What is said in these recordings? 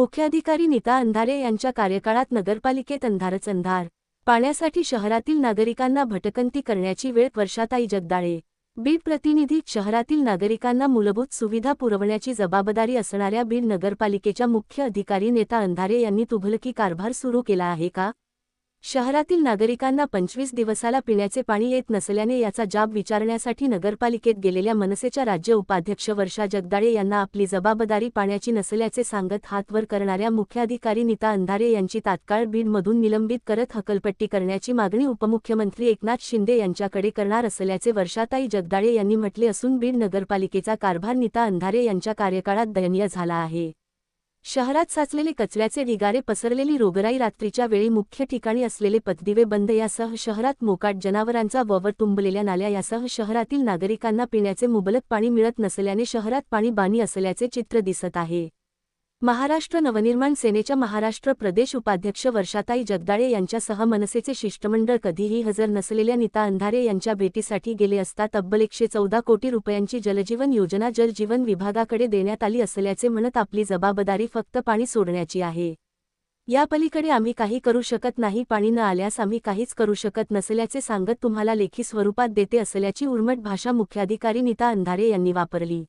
मुख्याधिकारी नीता अंधारे यांच्या कार्यकाळात नगरपालिकेत अंधारच अंधार. पाण्यासाठी शहरातील नागरिकांना भटकंती करण्याची वेळ वर्षाताई जगदाळे. बीड प्रतिनिधी शहरातील नागरिकांना मूलभूत सुविधा पुरवण्याची जबाबदारी असणाऱ्या बीड नगरपालिकेच्या मुख्य अधिकारी नेता अंधारे यांनी तुघलकी कारभार सुरू केला आहे का? शहरातील नागरिकांना पंचवीस दिवसाला पिण्याचे पाणी येत नसल्याने याचा जाब विचारण्यासाठी नगरपालिकेत गेलेल्या मनसेच्या राज्य उपाध्यक्ष वर्षा जगदाळे यांना आपली जबाबदारी पाण्याची नसल्याचे सांगत हातवर करणाऱ्या मुख्याधिकारी नीता अंधारे यांची तात्काळ बीडमधून निलंबित करत हकलपट्टी करण्याची मागणी उपमुख्यमंत्री एकनाथ शिंदे यांच्याकडे करणार असल्याचे वर्षाताई जगदाळे यांनी म्हटले असून बीड नगरपालिकेचा कारभार नीता अंधारे यांच्या कार्यकाळात दयनीय झाला आहे. शहरात साचलेले कचऱ्याचे ढिगारे पसरलेली रोगराई रात्रीच्या वेळी मुख्य ठिकाणी असलेले पतदिवे बंद यासह शहरात मोकाट जनावरांचा ववर तुंबलेल्या नाल्या यासह शहरातील नागरिकांना पिण्याचे मुबलक पाणी मिळत नसल्याने शहरात पाणी बाणी असल्याचे चित्र दिसत आहे. महाराष्ट्र नवनिर्माण सेनेच्या महाराष्ट्र प्रदेश उपाध्यक्ष वर्षाताई जगदाळे यांच्यासह मनसेचे शिष्टमंडळ कधीही हजर नसलेल्या नीता अंधारे यांच्या भेटीसाठी गेले असता तब्बल एकशे चौदा कोटी रुपयांची जलजीवन योजना जलजीवन विभागाकडे देण्यात आली असल्याचे म्हणत आपली जबाबदारी फक्त पाणी सोडण्याची आहे. यापलीकडे आम्ही काही करू शकत नाही पाणी न आल्यास आम्ही काहीच करू शकत नसल्याचे सांगत तुम्हाला लेखी स्वरूपात देते असल्याची उर्मट भाषा मुख्याधिकारी नीता अंधारे यांनी वापरली.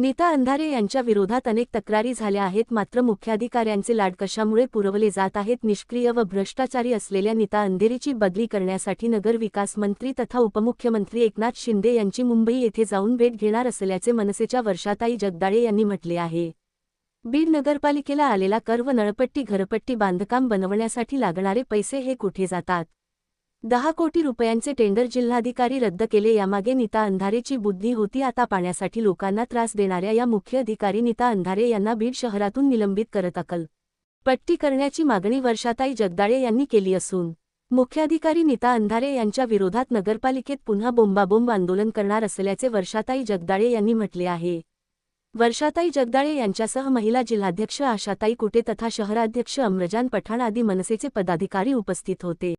नीता अंधारे यांच्या विरोधात अनेक तक्रारी झाल्या आहेत मात्र मुख्याधिकाऱ्यांचे लाड कशामुळे पुरवले जात आहेत निष्क्रिय व भ्रष्टाचारी असलेल्या नीता अंधेरीची बदली करण्यासाठी नगरविकास मंत्री तथा उपमुख्यमंत्री एकनाथ शिंदे यांची मुंबई येथे जाऊन भेट घेणार असल्याचे मनसेच्या वर्षाताई जगदाळे यांनी म्हटले आहे. बीड नगरपालिकेला आलेला कर व नळपट्टी घरपट्टी बांधकाम बनवण्यासाठी लागणारे पैसे हे कुठे जातात? दहा कोटी रुपयांचे टेंडर जिल्हाधिकारी रद्द केले. यामागे नीता अंधारेची बुद्धी होती. आता पाण्यासाठी लोकांना त्रास देणाऱ्या या मुख्य अधिकारी नीता अंधारे यांना बीड शहरातून निलंबित करत अकल. पट्टी करण्याची मागणी वर्षाताई जगदाळे यांनी केली असून मुख्याधिकारी नीता अंधारे यांच्या विरोधात नगरपालिकेत पुन्हा बोंबाबोंब आंदोलन करणार असल्याचे वर्षाताई जगदाळे यांनी म्हटले आहे. वर्षाताई जगदाळे यांच्यासह महिला जिल्हाध्यक्ष आशाताई कुटे तथा शहराध्यक्ष अम्रजान पठाण आदी मनसेचे पदाधिकारी उपस्थित होते.